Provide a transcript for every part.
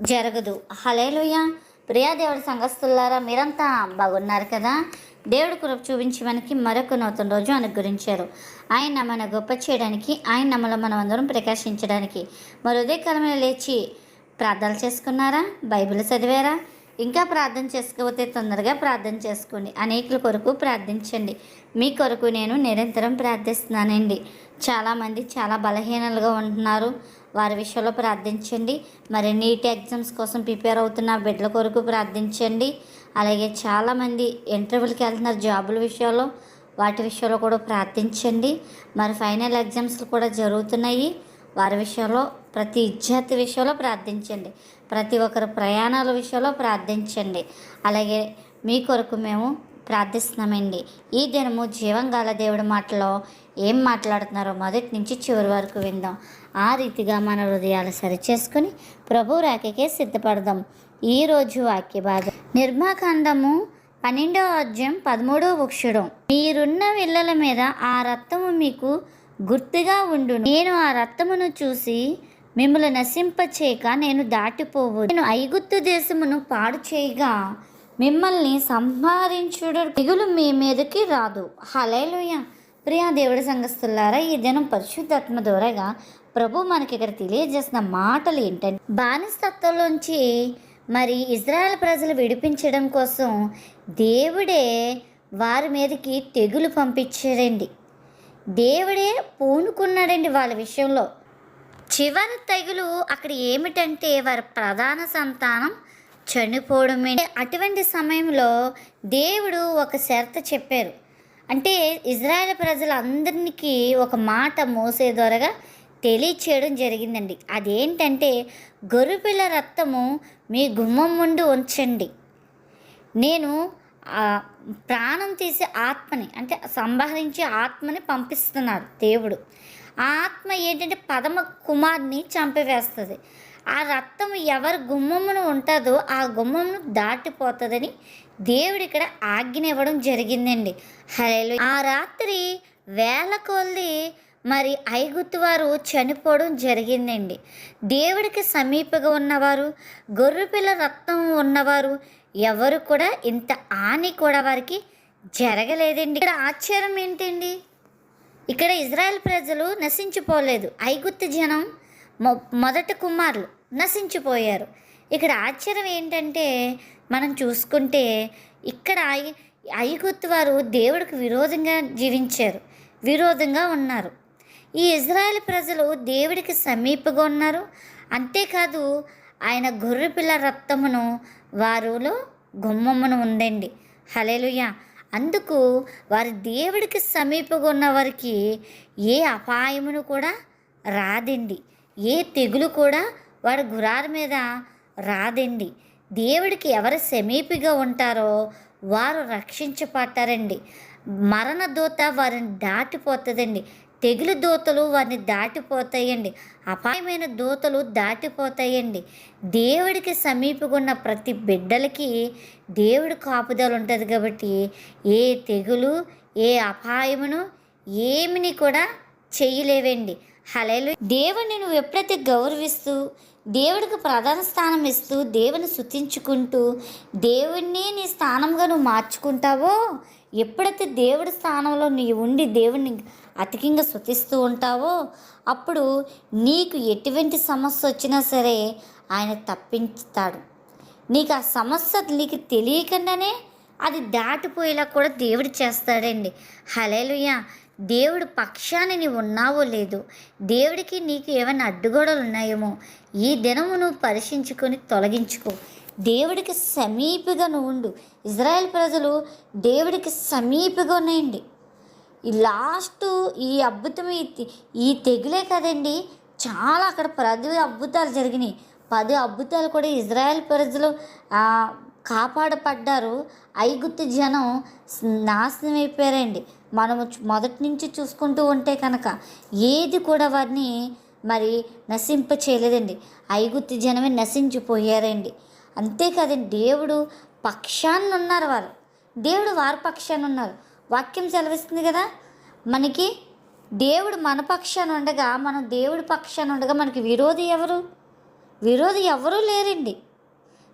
జరగదు. హలేలుయ ప్రియా దేవుడి సంఘస్థులారా మీరంతా బాగున్నారు కదా? దేవుడి కృప చూపించి మనకి మరొక నూతన రోజు అనుగ్రహించారు. ఆయన మన గొప్ప చేయడానికి ఆయన నమ్మలో మనం అందరం ప్రకాశించడానికి. మరి ఉదయకాలమే లేచి ప్రార్థనలు చేసుకున్నారా? బైబిల్ చదివారా? ఇంకా ప్రార్థన చేసుకోకపోతే తొందరగా ప్రార్థన చేసుకోండి. అనేకుల కొరకు ప్రార్థించండి. మీ కొరకు నేను నిరంతరం ప్రార్థిస్తున్నానండి. చాలామంది చాలా బలహీనలుగా ఉంటున్నారు. వారి విషయంలో ప్రార్థించండి. మరి నీట్ ఎగ్జామ్స్ కోసం ప్రిపేర్ అవుతున్న బిడ్డల కొరకు ప్రార్థించండి. అలాగే చాలామంది ఇంటర్వ్యూలకి వెళ్తున్నారు జాబుల విషయంలో వాటి విషయంలో కూడా ప్రార్థించండి. మరి ఫైనల్ ఎగ్జామ్స్లు కూడా జరుగుతున్నాయి. వారి విషయంలో ప్రతి విద్యార్థి విషయంలో ప్రార్థించండి. ప్రతి ఒక్కరి ప్రయాణాల విషయంలో ప్రార్థించండి. అలాగే మీ కొరకు మేము ప్రార్థిస్తున్నామండి. ఈ దినము జీవంగాల దేవుడి మాటలో ఏం మాట్లాడుతున్నారో మొదటి నుంచి చివరి వరకు విందాం. ఆ రీతిగా మన హృదయాలు సరిచేసుకుని ప్రభు రాకకే సిద్ధపడదాం. ఈరోజు వాక్య భాగం నిర్మాకాండము పన్నెండవ అధ్యాయం పదమూడవ వృక్షుడు. మీరున్న విల్లల మీద ఆ రక్తము మీకు గుర్తుగా ఉండు నేను ఆ రక్తమును చూసి మిమ్మల్ని నశింపచేయక నేను దాటిపోవు. నేను ఐగుప్తు దేశమును పాడు చేయగా మిమ్మల్ని సంహరించుడు మిగులు మీ మీదకి రాదు. హలేలుయ ప్రియా దేవుడి సంఘస్థులారా ఈ దినం పరిశుద్ధాత్మ ద్వారాగా ప్రభు మనకి ఇక్కడ తెలియజేసిన మాటలు ఏంటంటే బానిసత్వంలోంచి మరి ఇజ్రాయెల్ ప్రజలు విడిపించడం కోసం దేవుడే వారి మీదకి తెగులు పంపించాడండి. దేవుడే పూనుకున్నాడండి వాళ్ళ విషయంలో. చివరి తెగులు అక్కడ ఏమిటంటే వారి ప్రధాన సంతానం చనిపోవడమే. అటువంటి సమయంలో దేవుడు ఒక షరత చెప్పారు. అంటే ఇజ్రాయెల్ ప్రజలందరికీ ఒక మాట మోసే ద్వారా తెలియచేయడం జరిగిందండి. అదేంటంటే గొర్రెపిల్ల రక్తము మీ గుమ్మం ముందు ఉంచండి. నేను ప్రాణం తీసే ఆత్మని అంటే సంహరించే ఆత్మని పంపిస్తున్నాడు దేవుడు. ఆ ఆత్మ ఏంటంటే పదమ కుమార్ని చంపివేస్తుంది. ఆ రక్తం ఎవరి గుమ్మమును ఉంటుందో ఆ గుమ్మమును దాటిపోతుందని దేవుడు ఇక్కడ ఆజ్ఞ ఇవ్వడం జరిగిందండి. హలో ఆ రాత్రి వేల కొల్ది మరి ఐగుత్తు వారు చనిపోవడం జరిగిందండి. దేవుడికి సమీపగా ఉన్నవారు గొర్రెపిల్ల రక్తం ఉన్నవారు ఎవరు కూడా ఇంత హాని కూడా వారికి జరగలేదండి. ఇక్కడ ఆశ్చర్యం ఏంటండి? ఇక్కడ ఇజ్రాయెల్ ప్రజలు నశించిపోలేదు. ఐగుత్తు జనం మొదటి కుమారులు నశించిపోయారు. ఇక్కడ ఆశ్చర్యం ఏంటంటే మనం చూసుకుంటే ఇక్కడ ఐ- ఐగుప్తు వారు దేవుడికి విరోధంగా జీవించారు విరోధంగా ఉన్నారు. ఈ ఇజ్రాయెల్ ప్రజలు దేవుడికి సమీపగా ఉన్నారు. అంతేకాదు ఆయన గొర్రెపిల్ల రక్తమును వారిలో గుమ్మమును ఉందండి. హలేలుయ అందుకు వారి దేవుడికి సమీపగా ఉన్న వారికి ఏ అపాయమును కూడా రాదండి. ఏ తెగులు కూడా వారి గురాల మీద రాదండి. దేవుడికి ఎవరు సమీపిగా ఉంటారో వారు రక్షించబడతారండి. మరణ దూత వారిని దాటిపోతుందండి. తెగులు దూతలు వారిని దాటిపోతాయండి. అపాయమైన దూతలు దాటిపోతాయండి. దేవుడికి సమీపగున్న ప్రతి బిడ్డలకి దేవుడి కాపుదల ఉంటుంది కాబట్టి ఏ తెగులు ఏ అపాయమును ఏమిని కూడా చేయలేవండి. హలేలు దేవుణ్ణి నువ్వు ఎప్పుడైతే గౌరవిస్తూ దేవుడికి ప్రధాన స్థానం ఇస్తూ దేవుని శుతించుకుంటూ దేవుణ్ణి నీ స్థానంగా నువ్వు మార్చుకుంటావో ఎప్పుడైతే దేవుడి స్థానంలో నీ ఉండి దేవుణ్ణి అతికింగా శుతిస్తూ ఉంటావో అప్పుడు నీకు ఎటువంటి సమస్య వచ్చినా సరే ఆయన తప్పించుతాడు. నీకు ఆ సమస్య నీకు తెలియకుండానే అది దాటిపోయేలా కూడా దేవుడు చేస్తాడండి. హలేలుయ దేవుడు పక్షాన్ని నీవు ఉన్నావో లేదు దేవుడికి నీకు ఏమైనా అడ్డుగోడలు ఉన్నాయేమో ఈ దినము నువ్వు పరిశీలించుకొని తొలగించుకో. దేవుడికి సమీపగా నువ్వు ఉండు. ఇజ్రాయెల్ ప్రజలు దేవుడికి సమీపగా ఉన్నాయండి. ఈ లాస్ట్ ఈ అద్భుతం ఈ తెగులే కదండి. చాలా అక్కడ పది అద్భుతాలు జరిగినాయి. పది అద్భుతాలు కూడా ఇజ్రాయెల్ ప్రజలు కాపాడపడ్డారు. ఐగుప్తు జనం నాశనం అయిపోయారండి మనము మొదటి నుంచి చూసుకుంటూ ఉంటే కనుక ఏది కూడా వారిని మరి నశింప చేయలేదండి. ఐగుత్తి జనమే నశించిపోయారండి. అంతేకాదండి దేవుడు పక్షాన్ని ఉన్నారు వారు. దేవుడు వారి పక్షాన్ని ఉన్నారు. వాక్యం సెలవిస్తుంది కదా? మనకి దేవుడు మన పక్షాన ఉండగా మనం దేవుడి పక్షాన ఉండగా మనకి విరోధి ఎవరు? విరోధి ఎవరూ లేరండి.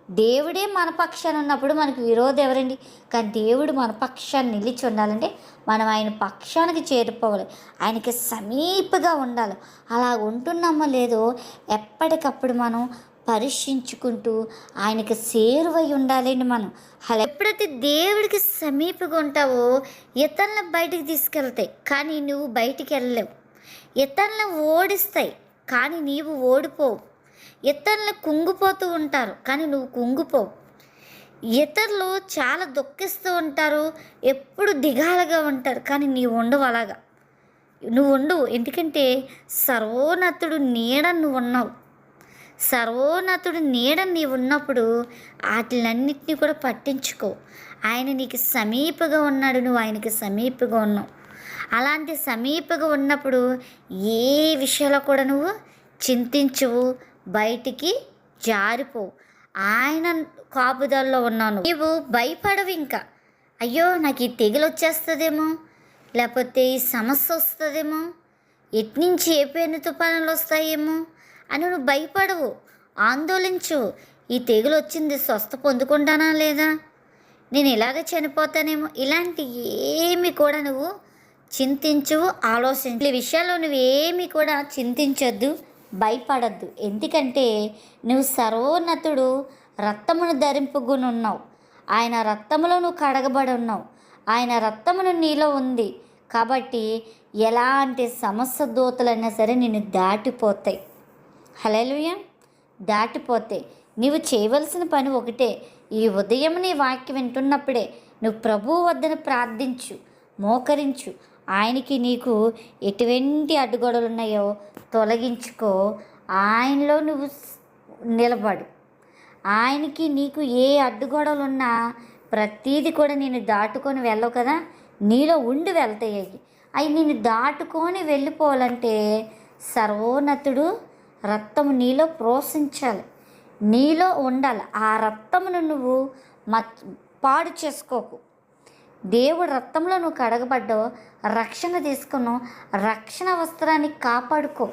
దేవుడే మన పక్షాన ఉన్నప్పుడు మనకు విరోధం ఎవరండి? కానీ దేవుడు మన పక్షాన్ని నిలిచి ఉండాలంటే మనం ఆయన పక్షానికి చేరిపోవాలి ఆయనకి సమీపగా ఉండాలి. అలా ఉంటున్నామో లేదో ఎప్పటికప్పుడు మనం పరీక్షించుకుంటూ ఆయనకి సేరువై ఉండాలండి మనం. అలా ఎప్పుడైతే దేవుడికి సమీపగా ఉంటావో ఇతరులను బయటికి తీసుకెళ్తాయి. కానీ నువ్వు బయటికి వెళ్ళలేవు. ఇతరులను ఓడిస్తాయి. కానీ నీవు ఓడిపోవు. ఇతరులు కుంగిపోతూ ఉంటారు కానీ నువ్వు కుంగిపోవు. ఇతరులు చాలా దుఃఖిస్తూ ఉంటారు ఎప్పుడు దిగాలుగా ఉంటారు కానీ నీవు ఉండవు అలాగా. నువ్వు ఉండవు ఎందుకంటే సర్వోన్నతుడు నీడ నువ్వు ఉన్నావు. సర్వోన్నతుడు నీడ నీవు ఉన్నప్పుడు వాటిలన్నింటినీ కూడా పట్టించుకో. ఆయన నీకు సమీపగా ఉన్నాడు నువ్వు ఆయనకి సమీపగా ఉన్నావు. అలాంటి సమీపగా ఉన్నప్పుడు ఏ విషయాల్లో కూడా నువ్వు చింతించవు బయటికి జారిపోవు ఆయన కాపుదల్లో ఉన్నాను. నీవు భయపడవు ఇంకా. అయ్యో నాకు ఈ తెగులు వచ్చేస్తుందేమో లేకపోతే ఈ సమస్య వస్తుందేమో ఎట్నుంచి ఏ పేరు తుఫానులు వస్తాయేమో అని నువ్వు భయపడవు. ఆందోళించు. ఈ తెగులు వచ్చింది స్వస్థ పొందుకుంటానా లేదా? నేను ఇలాగ చనిపోతానేమో? ఇలాంటి ఏమి కూడా నువ్వు చింతించు ఆలోచించు. ఈ విషయాల్లో నువ్వు ఏమీ కూడా చింతించొద్దు. భయపడద్దు. ఎందుకంటే నువ్వు సర్వోన్నతుడు రక్తమును ధరింపుగునున్నావు ఆయన రక్తములో నువ్వు కడగబడి ఉన్నావు. ఆయన రక్తమును నీలో ఉంది. కాబట్టి ఎలాంటి సమస్య దూతలైనా సరే నిన్ను దాటిపోతాయి. హలేలుయ దాటిపోతాయి. నీవు చేయవలసిన పని ఒకటే. ఈ ఉదయం నీ వాక్యం వింటున్నప్పుడే నువ్వు ప్రభువు వద్దను ప్రార్థించు మోకరించు. ఆయనకి నీకు ఎటువంటి అడ్డుగోడలు ఉన్నాయో తొలగించుకో. ఆయనలో నువ్వు నిలబడు. ఆయనకి నీకు ఏ అడ్డుగోడలు ఉన్నా ప్రతీది కూడా నేను దాటుకొని వెళ్ళవు కదా. నీలో ఉండి వెళ్తాయి అవి. అవి నేను దాటుకొని వెళ్ళిపోవాలంటే సర్వోన్నతుడు రక్తము నీలో ప్రోత్సహించాలి నీలో ఉండాలి. ఆ రక్తమును నువ్వు మత్ పాడు చేసుకోకు. దేవుడు రక్తంలో నువ్వు కడగబడ్డావు. రక్షణ తీసుకును రక్షణ వస్త్రాన్ని కాపాడుకో.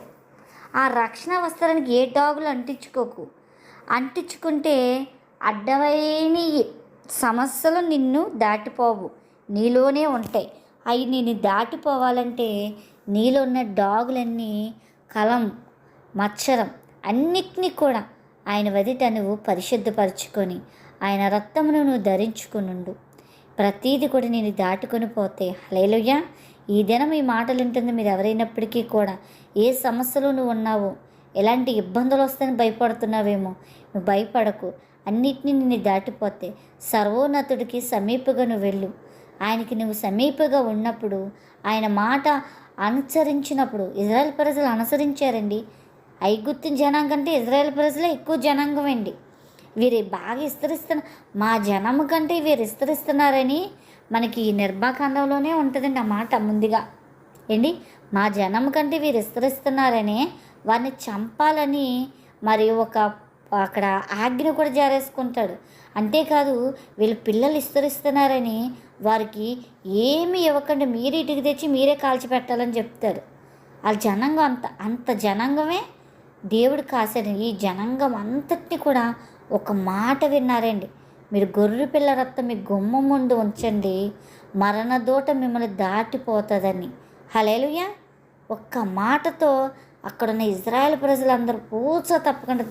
ఆ రక్షణ వస్త్రానికి ఏ డాగులు అంటించుకోకు. అంటించుకుంటే అడ్డమైన సమస్యలు నిన్ను దాటిపోవు. నీలోనే ఉంటాయి. అవి నేను దాటిపోవాలంటే నీలో ఉన్న డాగులన్నీ కలం మచ్చరం అన్నిటినీ కూడా ఆయన వదిట నువ్వు పరిశుద్ధపరచుకొని ఆయన రక్తమును నువ్వు ధరించుకునుండు. ప్రతీది కూడా నేను దాటుకొని పోతే. హలేలుయ్య ఈ దినం ఈ మాటలు ఉంటుంది మీరు ఎవరైనప్పటికీ కూడా ఏ సమస్యలు నువ్వు ఉన్నావు ఎలాంటి ఇబ్బందులు వస్తాయని భయపడుతున్నావేమో నువ్వు భయపడకు. అన్నిటినీ నిన్ను దాటిపోతే సర్వోన్నతుడికి సమీపగా నువ్వు వెళ్ళు. ఆయనకి నువ్వు సమీపగా ఉన్నప్పుడు ఆయన మాట అనుసరించినప్పుడు ఇజ్రాయెల్ ప్రజలు అనుసరించారండి. ఐగుప్తు జనాంగం కంటే ఇజ్రాయెల్ ప్రజలే ఎక్కువ జనాంగం అండి. వీరు బాగా విస్తరిస్తున్న మా జనము కంటే వీరు విస్తరిస్తున్నారని మనకి ఈ ఉంటుందండి ఆ మాట ముందుగా. ఏంటి? మా జనం కంటే వీరు విస్తరిస్తున్నారని వారిని చంపాలని మరి ఒక అక్కడ ఆజ్ఞ కూడా జారేసుకుంటాడు. అంతేకాదు వీళ్ళు పిల్లలు విస్తరిస్తున్నారని వారికి ఏమి ఇవ్వకుండా మీరే ఇటుకు తెచ్చి మీరే కాల్చి పెట్టాలని చెప్తారు ఆ జనాంగం అంత అంత జనాంగమే దేవుడు కాశాడు. ఈ జనాంగం అంతటిని కూడా ఒక మాట విన్నారండి. మీరు గొర్రె పిల్ల రక్తం మీ గుమ్మం ముందు ఉంచండి. మరణదూట మిమ్మల్ని దాటిపోతుందని. హలేలుయ ఒక్క మాటతో అక్కడున్న ఇజ్రాయెల్ ప్రజలందరూ పూచ తప్పకుండా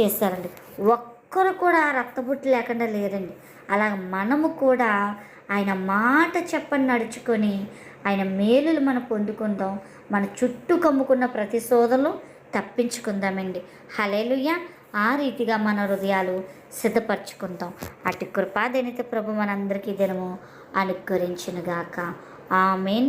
చేస్తారండి ఒక్కరు కూడా రక్తబుట్టు లేకుండా లేరండి. అలా మనము కూడా ఆయన మాట చెప్పని నడుచుకొని ఆయన మేలులు మనం పొందుకుందాం. మన చుట్టూ కమ్ముకున్న ప్రతి సోదరులు తప్పించుకుందామండి. హలేలుయ్యా ఆ రీతిగా మన హృదయాలు సిద్ధపరచుకుందాం. అటు కృపాదనిత ప్రభు మనందరికీ దినము అనుకరించునుగాక ఆమెన్.